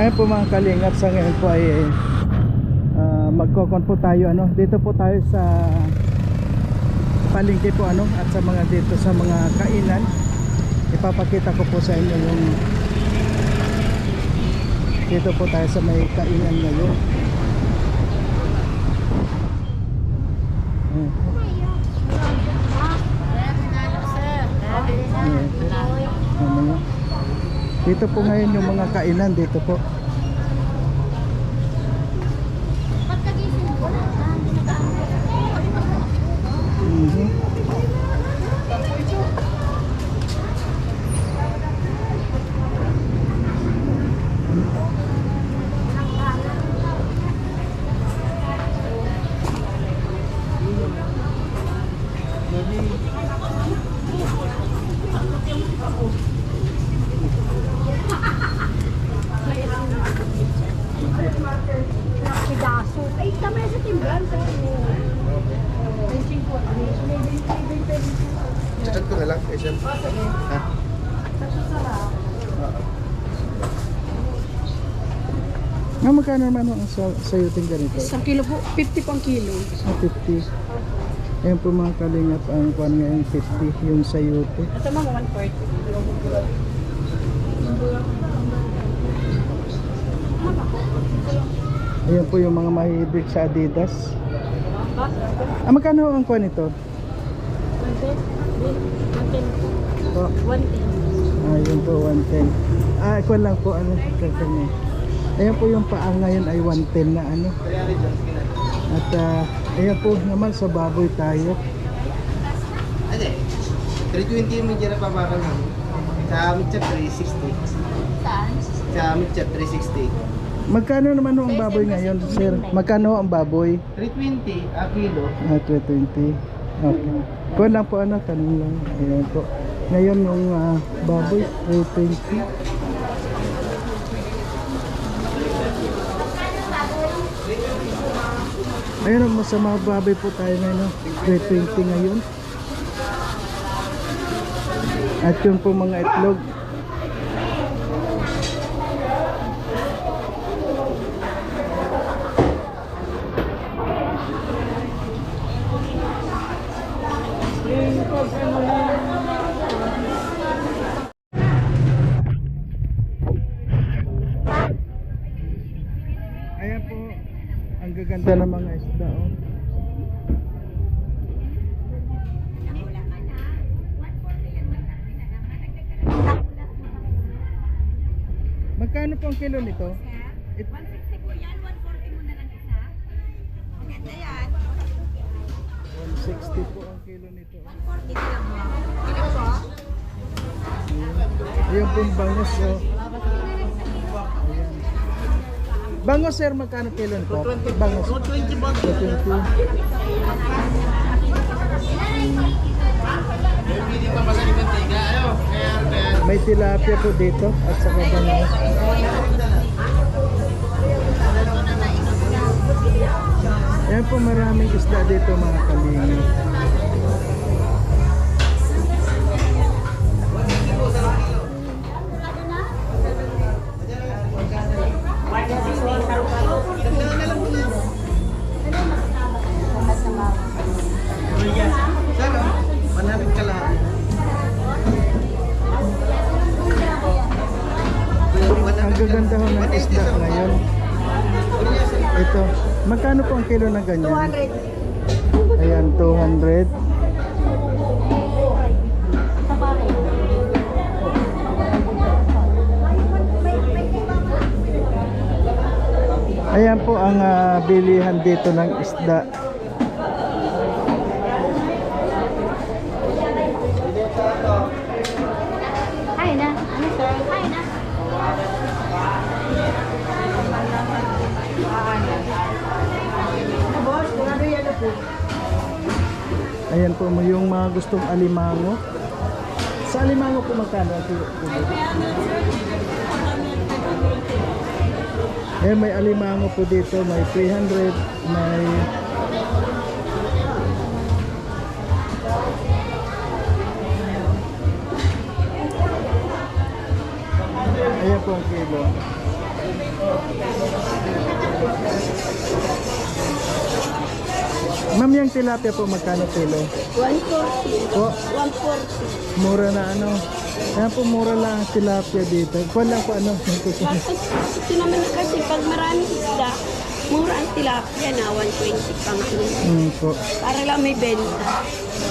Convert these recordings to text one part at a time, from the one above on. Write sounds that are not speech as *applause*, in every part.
Ayun po mga kalingap sa ngayon po ay uh, magkokon po tayo ano. Dito po tayo sa palengke po ano at sa mga dito sa mga kainan. Ipapakita ko po sa inyo yung dito po tayo sa may kainan ngayon. Ayan po. Mamaya. Dito po ngayon yung mga kainan dito po. Mhm. Pedaso. Ay, tama yan sa timban. Chat ko na eh, chef. Ha? Ah, magkano naman ang sa sayuting ganito? Isang kilo po, 50 pang kilo. Ah, 50. Ayan po mga kalingap ang kuan ngayon 50 yung sayute. Ito mga 140. Ayan po yung mga mahilig sa Adidas. Ah, magkano ang kuan ito? 110. Po, 110. ah, yun po 110. Ah, kuan lang po ano kasi niya. Ayan po yung paa ngayon ay 110 na ano. At ah, ayan po naman sa baboy tayo. Ano eh? 320 yung medyo na papakan lang. Sa Mitchat 360. Saan? Sa Mitchat 360. Magkano naman ho ang baboy ngayon, sir? Magkano ho ang baboy? 320 a kilo. Ah, 220. Okay. Kuan lang po ano, tanong lang. Ayan po. Ngayon yung ah, baboy, 320. Ayun masama baboy po tayo ngayon, no? 320 ngayon. At yun po mga itlog. Kilo nito? It, 160 po yan, 140 mo na lang isa. Maganda yan. 160 po ang kilo nito. 140 na lang mo. Kilo po? Ayan pong bangos, oh. Ayan. Bangos, sir, magkano kilo nito? Bangos. 220 bag. 220. Hindi pa pa sa Limantiga. Ano? May tilapia po dito at saka bangos. Ayan po maraming isda dito mga kalingap. Ito, magkano po ang kilo ng ganyan? 200. Ayan, 200. Sa pare. Ayan po ang ah, bilihan dito ng isda. Hi na. Ano sir? Hi na. Boss, kung ano yan na po. Ayan po mo yung mga gustong alimango. Sa alimango po magkano? Eh may alimango po dito, may 300, may Ayan po ang kilo. Ma'am, yung tilapia po, magkano kilo? 140. Po, 140. mura na ano. Kaya po mura lang ang tilapia dito. Kung lang po ano. Ito naman kasi pag maraming isda, mura ang tilapia na 120 pang kilo. Hmm, po. Para lang may benta.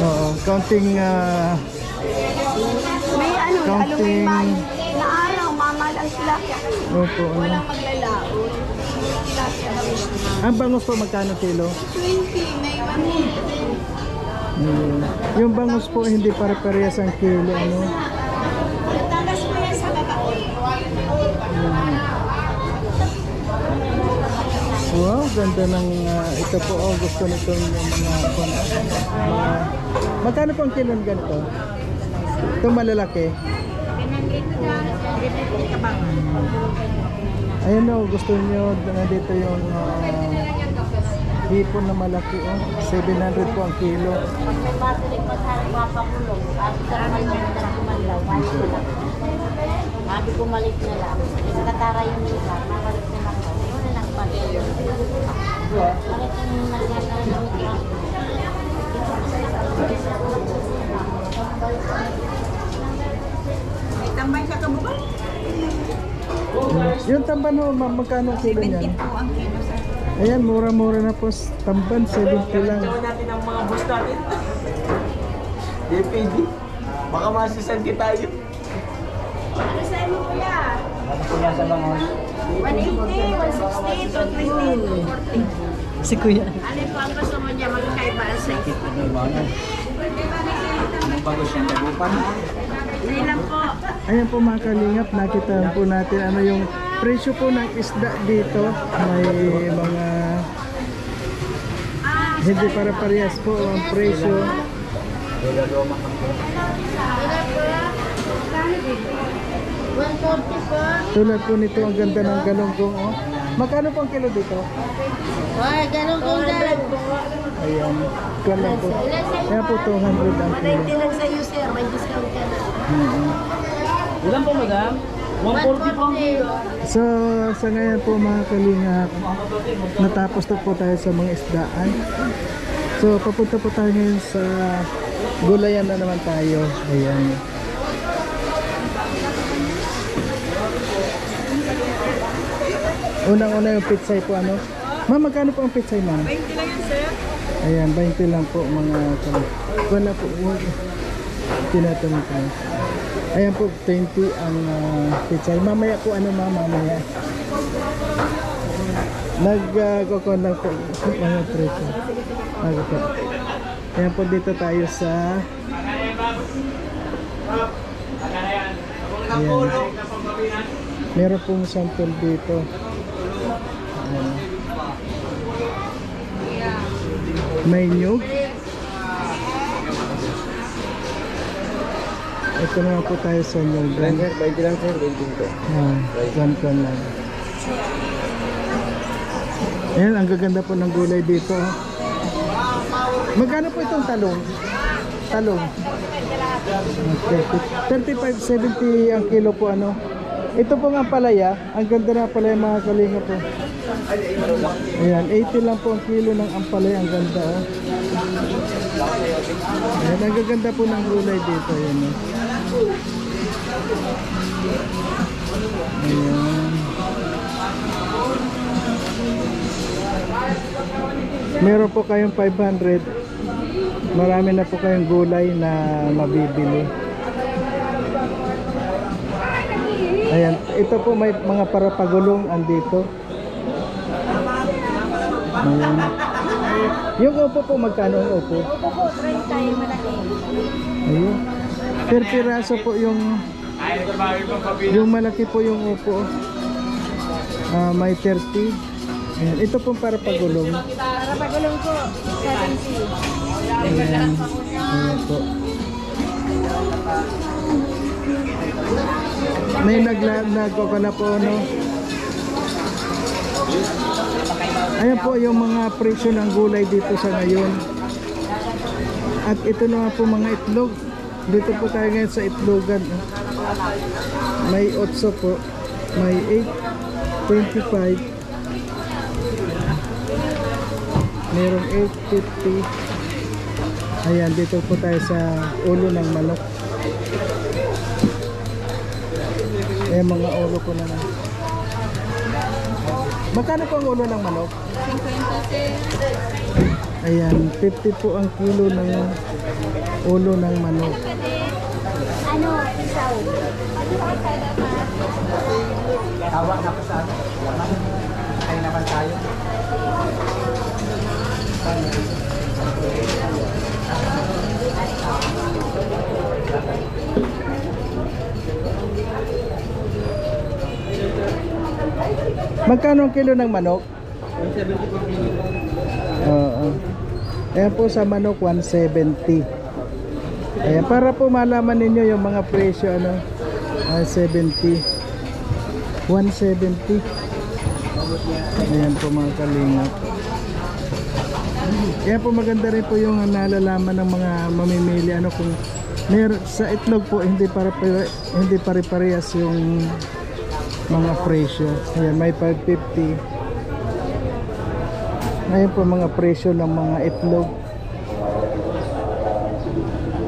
Oo, counting ah, May ano, lalo may Counting- mahal na araw, mamahal ang tilapia. opo, ano. Walang maglalaon. Tilapia Ang bangus po magkano kilo? 20, may 100. Hmm. Yung bangus po hindi pare-parehas ang kilo ano. Tagas mo yan sa babaon. Wow, ganda ng ah, ito po. Oh, gusto nito yung mga mga Magkano po ang kilo ng ganito? Itong malalaki. Ayun o, gusto nyo nandito yung uh, hipon na malaki oh. 700 po ang kilo. Sabi ko malik na lang. Nakatara yung nila. Nabalik na lang. Ano na lang pati yun. Bakit yung nagkakaroon ng? May tambay sa kabukan? Yung tamban ho, ma'am, magkano kilo niyan? po ang kilo Ayan, mura-mura na po. Tamban, 70 lang. natin ang mga boss natin. *laughs* DPD. Baka masisanti tayo. Ano sa mo kuya? Ano po nasa mga 180, 160, 220, 240. Si Kuya. Ano po ang gusto mo niya magkaiba sa Ano ba yan? Anong bago siya tagupan? Hindi lang po. Ayan po mga kalingap, nakita po natin ano yung presyo po ng isda dito. May mga hindi para parehas po ang presyo. Tulad po nito ang ganda ng galunggong oh. Magkano po ang kilo dito? Ay, ganun kong dalag. Ayan. Kwan lang po. Kaya po 200 ang kilo. lang sa iyo, sir. May discount ka na. Mhm. Ilan po madam? 140 po ang kilo. So, sa ngayon po mga kalingap, natapos na po tayo sa mga isdaan. So, papunta po tayo ngayon sa gulayan na naman tayo. Ayan. Unang-una yung pitsay po ano. Ma'am, magkano po ang pitsay ma'am? 20 lang yan, sir. Ayan, 20 lang po mga kal. Wala po. Tinatanong ko. Ayan po, 20 ang uh, pitsay. Mamaya po ano ma'am, mamaya. Nag-kokon lang po mga presyo. Ako po. Ayan po dito tayo sa Ayan. Meron pong sample dito. Ayan. May nyug. Ito naman po tayo sa nyug. 20 lang sir, 20 po. Ah, kan lang. Ayan, ang gaganda po ng gulay dito. Magkano po itong talong? Talong. Okay. 35, 70 ang kilo po ano. Ito po ang palaya. Ang ganda na palaya mga kalinga po. Ayan, 80 lang po ang kilo ng ampalaya. Ang ganda oh. Ayan, ang gaganda po ng gulay dito. Ayan, oh. Ayan. Meron po kayong 500. Marami na po kayong gulay na mabibili. Ayan, ito po may mga parapagulong andito. Ayan. Yung upo po, magkano ang upo? Opo po, 30 yung malaki. Ayun. Per piraso po yung yung malaki po yung upo. Ah, may 30. Ayan. Ito po para pagulong. Para pagulong ko, 70. Ayan. Ayan po. May nagla nagkoko na po no. Ayan po yung mga presyo ng gulay dito sa ngayon. At ito na po mga itlog. Dito po tayo ngayon sa itlogan. oh. May 8 po. May 8. 25. Merong 850. Ayan, dito po tayo sa ulo ng manok. Eh, mga ulo ko na lang. Magkano po ang ulo ng manok? 50 Ayan, 50 po ang kilo ng ulo ng manok. Ano, isaw? Tawag na po sa ano. Ay naman tayo. Magkano ang kilo ng manok? 170 po kilo. Oo. Ayan po sa manok 170. Ayan para po malaman ninyo yung mga presyo ano. ah, 70. 170. Ayan po mga kalingap. Kaya po maganda rin po yung nalalaman ng mga mamimili ano kung mer sa itlog po hindi para hindi pare-parehas yung mga presyo. Ayan may 550. Ngayon po mga presyo ng mga itlog.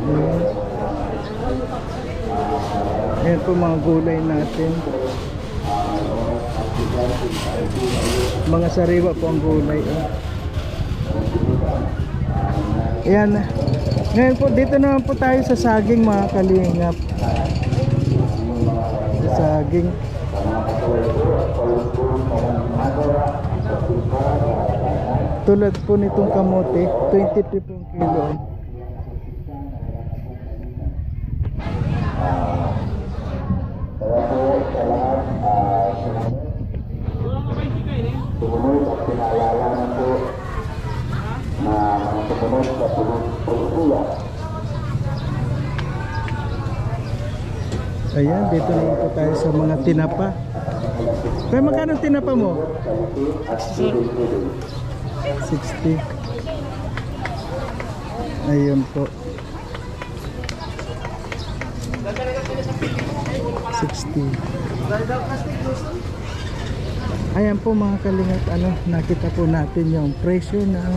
Ayan. Ayan po mga gulay natin. Mga sariwa po ang gulay. eh. Ayan. Ngayon po dito naman po tayo sa saging mga kalingap. Sa saging. Tulad po nitong kamote, 23 po ang kilo. Ayan, dito naman po tayo sa mga tinapa. Kaya magkano tinapa mo? 60. Ayun po. 60. Ayan po mga kalingap, ano, nakita po natin yung presyo ng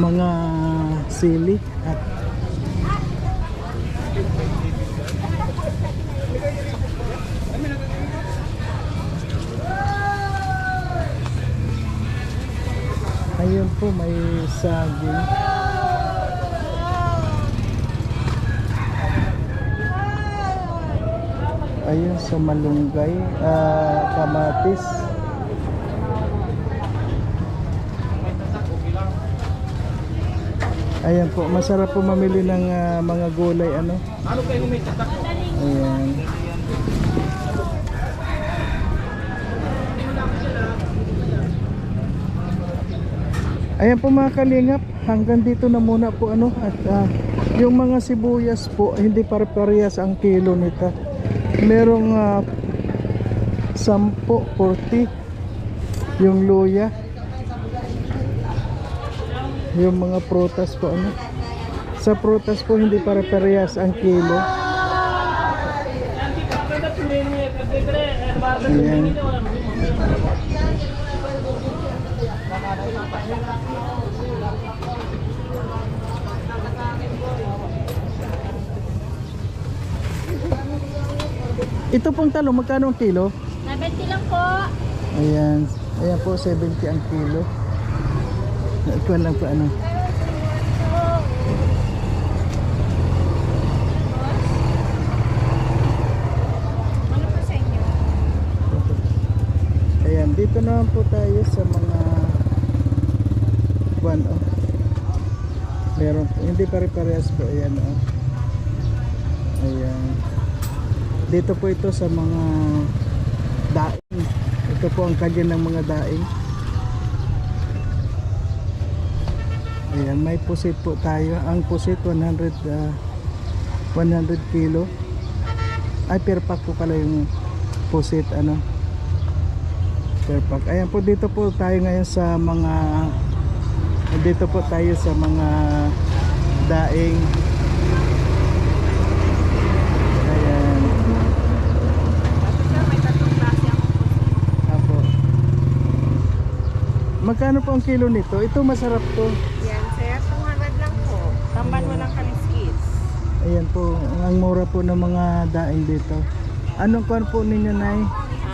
mga sili at po may saging. Ayun sa malunggay, ah, kamatis. Ayan po, masarap po mamili ng ah, mga gulay ano. Ano kayo may tatak? Ayan. Ayan po mga kalingap, hanggang dito na muna po ano at ah, yung mga sibuyas po hindi pare-parehas ang kilo nito. Merong uh, 10, 40 yung luya. Yung mga prutas po ano. Sa prutas po hindi pare-parehas ang kilo. Ayan. Ito pong talong, magkano ang kilo? 70 lang po. Ayan. Ayan po, 70 ang kilo. Ikuan lang po ano. Ano? Ayan, dito naman po tayo sa mga kuan oh. Meron po, hindi pare-parehas po ayan oh. Ayan. Dito po ito sa mga daing. Ito po ang kalye ng mga daing. Ayan, may pusit po tayo. Ang pusit 100 ah, 100 kilo. Ay, per pack po pala yung pusit ano. Per pack. Ayan po dito po tayo ngayon sa mga dito po tayo sa mga daing. Ayan. Ah, Magkano po ang kilo nito? Ito masarap to. Yan, sir. 200 lang po. Tamban mo ng kaliskis. Ayan po, ang mura po ng mga daing dito. Anong kwan po ninyo, Nay?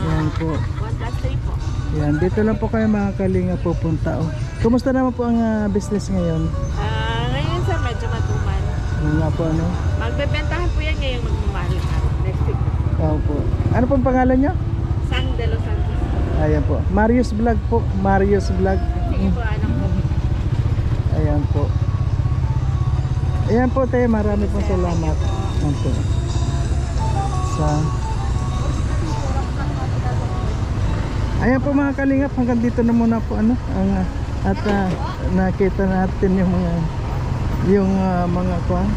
Ayan po. 1 plus 3 po. Ayan, dito lang po kayo mga kalinga pupunta. Oh. Kumusta naman po ang ah, business ngayon? Ah, ngayon sir, medyo matumal. Ano nga po ano? Magbebentahan po yan ngayong magmamahal araw. Next week. Oo po. Ano pong pangalan nyo? San de los Santos. Ayan po. Marius Vlog po. Marius Vlog. Sige po, anak po. Ayan po. Ayan po tayo. Marami pong salamat. Ayan po. Sa... Ayan po mga kalingap. Hanggang dito na muna po ano. Ang, at ah, nakita natin yung mga yung ah, mga kwan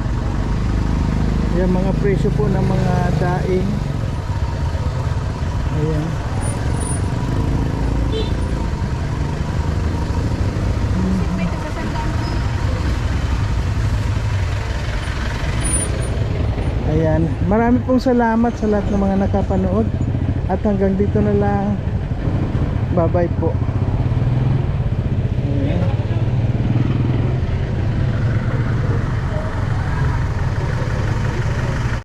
yung mga presyo po ng mga daing ayan Ayan, marami pong salamat sa lahat ng mga nakapanood at hanggang dito na lang. Bye-bye po.